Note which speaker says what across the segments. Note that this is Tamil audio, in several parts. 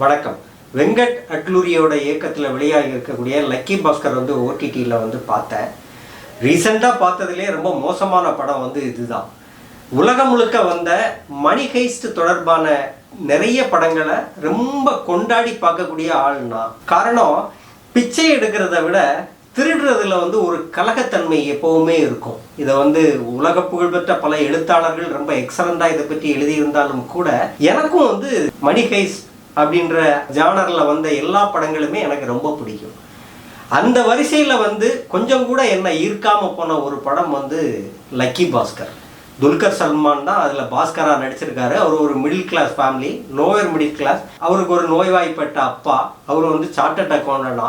Speaker 1: வணக்கம். வெங்கட் அட்லூரியோட இயக்கத்தில் வெளியாகி இருக்கக்கூடிய லக்கி பாஸ்கர் வந்து ஓடிடியில் வந்து பார்த்தேன். ரீசெண்டாக பார்த்ததுலேயே ரொம்ப மோசமான படம் வந்து இதுதான். உலகம் முழுக்க வந்த மணி ஹெய்ஸ்ட் தொடர்பான நிறைய படங்களை ரொம்ப கொண்டாடி பார்க்கக்கூடிய ஆள்னா காரணம் பிச்சை எடுக்கிறத விட திருடுறதுல வந்து ஒரு கலகத்தன்மை எப்பவுமே இருக்கும். இதை வந்து உலக புகழ்பெற்ற பல எழுத்தாளர்கள் ரொம்ப எக்ஸலண்டாக இதை பற்றி எழுதியிருந்தாலும் கூட எனக்கும் வந்து மணி ஹெய்ஸ்ட் அப்படின்ற ஜானரில் வந்த எல்லா படங்களுமே எனக்கு ரொம்ப பிடிக்கும். அந்த வரிசையில் வந்து கொஞ்சம் கூட என்னை ஈர்க்காமல் போன ஒரு படம் வந்து லக்கி பாஸ்கர். துல்கர் சல்மான் தான் அதில் பாஸ்கராக நடிச்சிருக்காரு. அவர் ஒரு middle class family lower middle class அவருக்கு ஒரு நோய்வாய்ப்பட்ட அப்பா. அவர் வந்து சார்ட்டட் அக்கௌண்டனா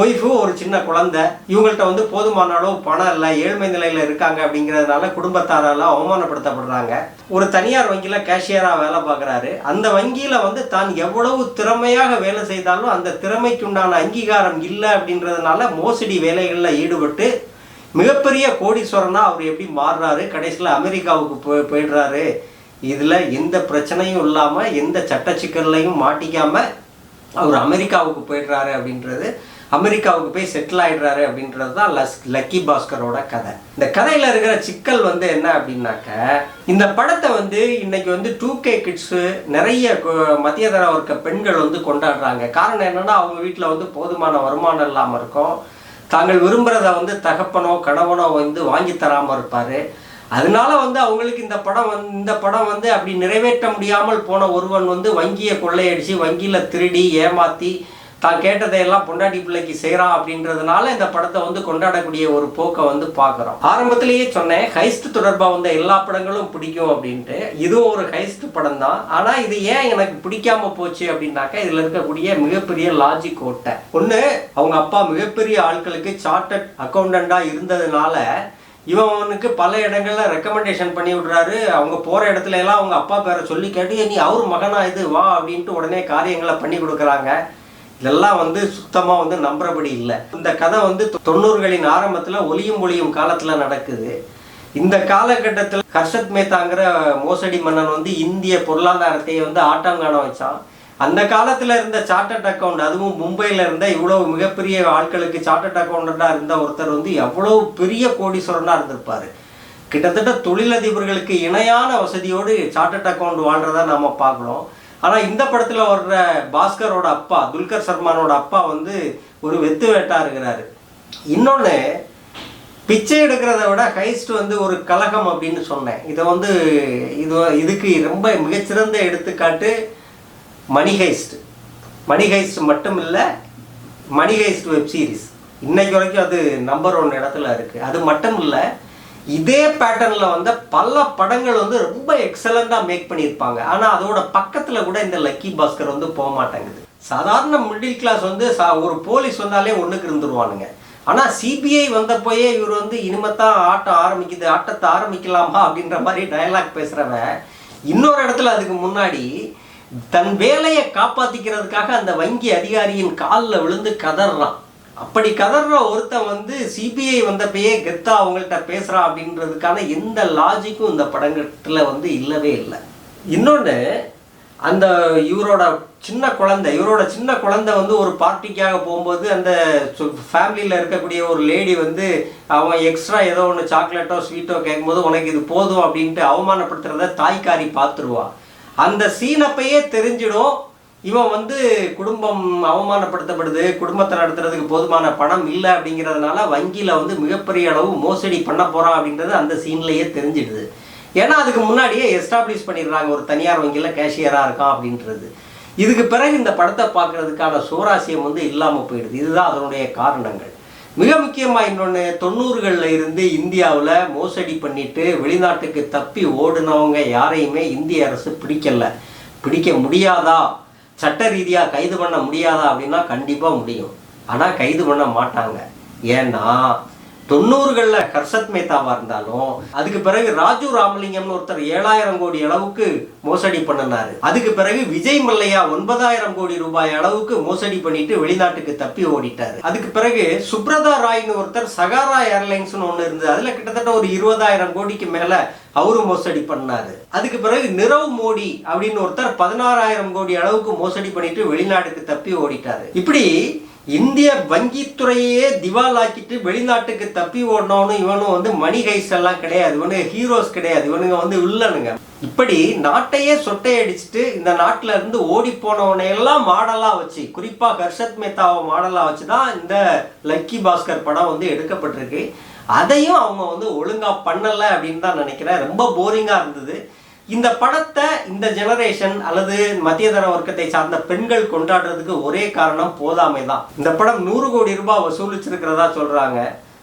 Speaker 1: ஒய்ஃபு ஒரு சின்ன குழந்தை. இவங்கள்ட்ட வந்து போதுமான அளவு பணம் இல்லை ஏழ்மை நிலையில் இருக்காங்க அப்படிங்கிறதுனால குடும்பத்தாரால் அவமானப்படுத்தப்படுறாங்க. ஒரு தனியார் வங்கியில் கேஷியராக வேலை பார்க்குறாரு. அந்த வங்கியில் வந்து தான் எவ்வளவு திறமையாக வேலை செய்தாலும் அந்த திறமைக்குண்டான அங்கீகாரம் இல்லை அப்படின்றதுனால மோசடி வேலைகளில் ஈடுபட்டு மிகப்பெரிய கோடீஸ்வரனாக அவர் எப்படி மாறுறாரு? கடைசியில் அமெரிக்காவுக்கு போய் போயிடுறாரு. இதில் எந்த பிரச்சனையும் இல்லாமல் எந்த சட்ட சிக்கல்லையும் மாட்டிக்காமல் அவர் அமெரிக்காவுக்கு போயிடுறாரு அப்படின்றது அமெரிக்காவுக்கு போய் செட்டில் ஆகிடுறாரு அப்படின்றது தான் லஸ் லக்கி பாஸ்கரோட கதை. இந்த கதையில் இருக்கிற சிக்கல் வந்து என்ன அப்படின்னாக்க இந்த படத்தை வந்து இன்னைக்கு வந்து டூ கே கிட்ஸு நிறைய மத்திய தர வர்க்க பெண்கள் வந்து கொண்டாடுறாங்க. காரணம் என்னன்னா அவங்க வீட்டில் வந்து போதுமான வருமானம் இல்லாமல் இருக்கும். தாங்கள் விரும்புகிறத வந்து தகப்பனோ கணவனோ வந்து வாங்கி தராமல் இருப்பார். அதனால வந்து அவங்களுக்கு இந்த படம் வந்து இந்த படம் வந்து அப்படி நிறைவேற்ற முடியாமல் போன ஒருவன் வந்து வங்கியை கொள்ளையடிச்சு வங்கியில் திருடி ஏமாற்றி தான் கேட்டதையெல்லாம் பொண்டாட்டி பிள்ளைக்கு செய்கிறான் அப்படின்றதுனால இந்த படத்தை வந்து கொண்டாடக்கூடிய ஒரு போக்கை வந்து பார்க்குறோம். ஆரம்பத்திலேயே சொன்னேன் ஹைஸ்ட் தொடர்பாக வந்த எல்லா படங்களும் பிடிக்கும் அப்படின்ட்டு. இதுவும் ஒரு ஹைஸ்ட் படம் தான் ஆனால் இது ஏன் எனக்கு பிடிக்காம போச்சு அப்படின்னாக்கா இதில் இருக்கக்கூடிய மிகப்பெரிய லாஜிக் ஓட்டை. ஒன்று அவங்க அப்பா மிகப்பெரிய ஆட்களுக்கு சார்ட்டட் அக்கௌண்டண்ட்டாக இருந்ததுனால இவனுக்கு பல இடங்களில் ரெக்கமெண்டேஷன் பண்ணி விடுறாரு. அவங்க போகிற இடத்துல எல்லாம் அவங்க அப்பா பேரை சொல்லி கேட்டு நீ அவர் மகனா இது? வா அப்படின்ட்டு உடனே காரியங்களை பண்ணி கொடுக்குறாங்க. இதெல்லாம் வந்து சுத்தமாக வந்து நம்புறபடி இல்லை. இந்த கதை வந்து தொண்ணூறுகளின் ஆரம்பத்தில் ஒளியும் ஒளியும் காலத்தில் நடக்குது. இந்த காலகட்டத்தில் ஹர்ஷத் மேத்தாங்கிற மோசடி மன்னன் வந்து இந்திய பொருளாதாரத்தை வந்து ஆட்டம் காண வச்சான். அந்த காலத்தில் இருந்த சார்ட்டட் அக்கௌண்ட் அதுவும் மும்பையில் இருந்த இவ்வளவு மிகப்பெரிய ஆட்களுக்கு சார்ட்டட் அக்கௌண்டண்டா இருந்த ஒருத்தர் வந்து எவ்வளோ பெரிய கோடீஸ்வரனாக இருந்திருப்பார். கிட்டத்தட்ட தொழிலதிபர்களுக்கு இணையான வசதியோடு சார்ட்டட் அக்கௌண்ட் வாழ்றதா நம்ம பார்க்குறோம். ஆனால் இந்த படத்தில் வர்ற பாஸ்கரோட அப்பா துல்கர் சர்மானோட அப்பா வந்து ஒரு வெத்து வேட்டா இருக்கிறாரு. இன்னொன்று பிச்சை எடுக்கிறத விட ஹைஸ்ட் வந்து ஒரு கலகம் அப்படின்னு சொன்னேன். இதை வந்து இது இதுக்கு ரொம்ப மிகச்சிறந்த எடுத்துக்காட்டு மணி ஹைஸ்ட். மணி ஹைஸ்ட் மட்டும் இல்லை மணி ஹைஸ்ட் வெப் சீரிஸ். இன்னைக்கு வரைக்கும் அது நம்பர் ஒன் இடத்துல இருக்குது அது மட்டும் இல்லை இதே பேட்டர்னில் வந்த பல படங்கள் வந்து ரொம்ப எக்ஸலண்ட்டாக மேக் பண்ணியிருப்பாங்க. ஆனால் அதோட பக்கத்தில் கூட இந்த லக்கி பாஸ்கர் வந்து போக மாட்டேங்குது. சாதாரண மிடில் கிளாஸ் வந்து சா- ஒரு போலீஸ் வந்தாலே ஒன்றுக்கு இருந்துருவானுங்க. ஆனால் சிபிஐ வந்தப்போயே இவர் வந்து இனிமேத்தான் ஆட்டம் ஆரம்பிக்குது ஆட்டத்தை ஆரம்பிக்கலாமா அப்படின்ற மாதிரி டயலாக் பேசுகிறவன் இன்னொரு இடத்துல அதுக்கு முன்னாடி தன் வேலையை காப்பாற்றிக்கிறதுக்காக அந்த வங்கி அதிகாரியின் காலில் விழுந்து கதறான். அப்படி கதற ஒருத்தன் வந்து சிபிஐ வந்தப்பயே கெத்தா அவங்கள்ட்ட பேசுகிறான் அப்படின்றதுக்கான எந்த லாஜிக்கும் இந்த படங்கத்துல வந்து இல்லவே இல்லை. இன்னொன்று அந்த இவரோட சின்ன குழந்தை இவரோட சின்ன குழந்தை வந்து ஒரு பார்ட்டிக்காக போகும்போது அந்த ஃபேமிலியில் இருக்கக்கூடிய ஒரு லேடி வந்து அவன் எக்ஸ்ட்ரா ஏதோ ஒன்று சாக்லேட்டோ ஸ்வீட்டோ கேட்கும்போது உனக்கு இது போதும் அப்படின்ட்டு அவமானப்படுத்துறத தாய்க்காரி பார்த்துருவா. அந்த சீனப்பையே தெரிஞ்சிடும். இவன் வந்து குடும்பம் அவமானப்படுத்தப்படுது குடும்பத்தை நடத்துறதுக்கு போதுமான பணம் இல்லை அப்படிங்கிறதுனால வங்கியில் வந்து மிகப்பெரிய அளவு மோசடி பண்ண போகிறான் அப்படின்றது அந்த சீன்லேயே தெரிஞ்சிடுது. ஏன்னா அதுக்கு முன்னாடியே எஸ்டாப்ளிஷ் பண்ணிடுறாங்க ஒரு தனியார் வங்கியில் கேஷியராக இருக்கான் அப்படின்றது. இதுக்கு பிறகு இந்த படத்தை பார்க்கறதுக்கான சுவராசியம் வந்து இல்லாமல் போயிடுது. இதுதான் அதனுடைய காரணங்கள். மிக முக்கியமாக இன்னொன்று தொண்ணூறுகளில் இருந்து இந்தியாவில் மோசடி பண்ணிட்டு வெளிநாட்டுக்கு தப்பி ஓடுனவங்க யாரையுமே இந்திய அரசு பிடிக்கல. பிடிக்க முடியாதா? சட்ட ரீதியாக கைது பண்ண முடியாதா அப்படின்னா கண்டிப்பாக முடியும். ஆனால் கைது பண்ண மாட்டாங்க. ஏன்னா தொண்ணூறுகளில் ஹர்ஷத் மேத்தாவாக இருந்தாலும் அதுக்கு பிறகு ராஜு ராமலிங்கம்னு ஒருத்தர் ஏழாயிரம் கோடி அளவுக்கு மோசடி பண்ணினாரு. அதுக்கு பிறகு விஜய் மல்லையா ஒன்பதாயிரம் கோடி ரூபாய் அளவுக்கு மோசடி பண்ணிட்டு வெளிநாட்டுக்கு தப்பி ஓடிட்டாரு. அதுக்கு பிறகு சுப்ரதா ராய்னு ஒருத்தர் சகாரா ஏர்லைன்ஸ்னு ஒன்று இருந்தது. அதில் கிட்டத்தட்ட ஒரு இருபதாயிரம் கோடிக்கு மேலே அவரு மோசடி பண்ணாரு. அதுக்கு பிறகு நிரவ் மோடி அப்படின்னு ஒருத்தர் பதினாறாயிரம் கோடி அளவுக்கு மோசடி பண்ணிட்டு வெளிநாட்டுக்கு தப்பி ஓடிட்டாரு. இப்படி இந்திய வங்கித்துறையே திவாலாக்கிட்டு வெளிநாட்டுக்கு தப்பி ஓடணும்னு இவனும் வந்து மணி கைஸ் எல்லாம் கிடையாது. இவனுங்க ஹீரோஸ் கிடையாது. இவனுங்க வந்து வில்லனுங்க. இப்படி நாட்டையே சொட்டை அடிச்சுட்டு இந்த நாட்டில இருந்து ஓடி போனவனையெல்லாம் மாடலாக மாடலா வச்சு குறிப்பா ஹர்ஷத் மேத்தாவை மாடலா வச்சு தான் இந்த லக்கி பாஸ்கர் படம் வந்து எடுக்கப்பட்டிருக்கு. அதையும் அவங்க வந்து ஒழுங்கா பண்ணல அப்படின்னு தான் நினைக்கிறேன். ரொம்ப போரிங்கா இருந்தது. இந்த படத்தை இந்த ஜெனரேஷன் அல்லது மத்தியதர வர்க்கத்தை சார்ந்த பெண்கள் கொண்டாடுறதுக்கு ஒரே காரணம் போதாமை தான். இந்த படம் நூறு கோடி ரூபாய் வசூலிச்சிருக்கிறதா சொல்றாங்க.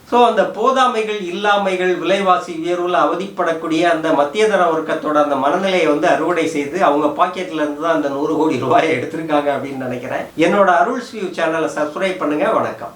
Speaker 1: ஸோ அந்த போதாமைகள் இல்லாமைகள் விலைவாசி உயர்வில் அவதிப்படக்கூடிய அந்த மத்தியதர வர்க்கத்தோட அந்த மனநிலையை வந்து அறுவடை செய்து அவங்க பாக்கெட்ல இருந்து தான் அந்த நூறு கோடி ரூபாயை எடுத்திருக்காங்க அப்படின்னு நினைக்கிறேன். என்னோட அருள்ஸ் வியூ சேனலை சப்ஸ்கிரைப் பண்ணுங்க. வணக்கம்.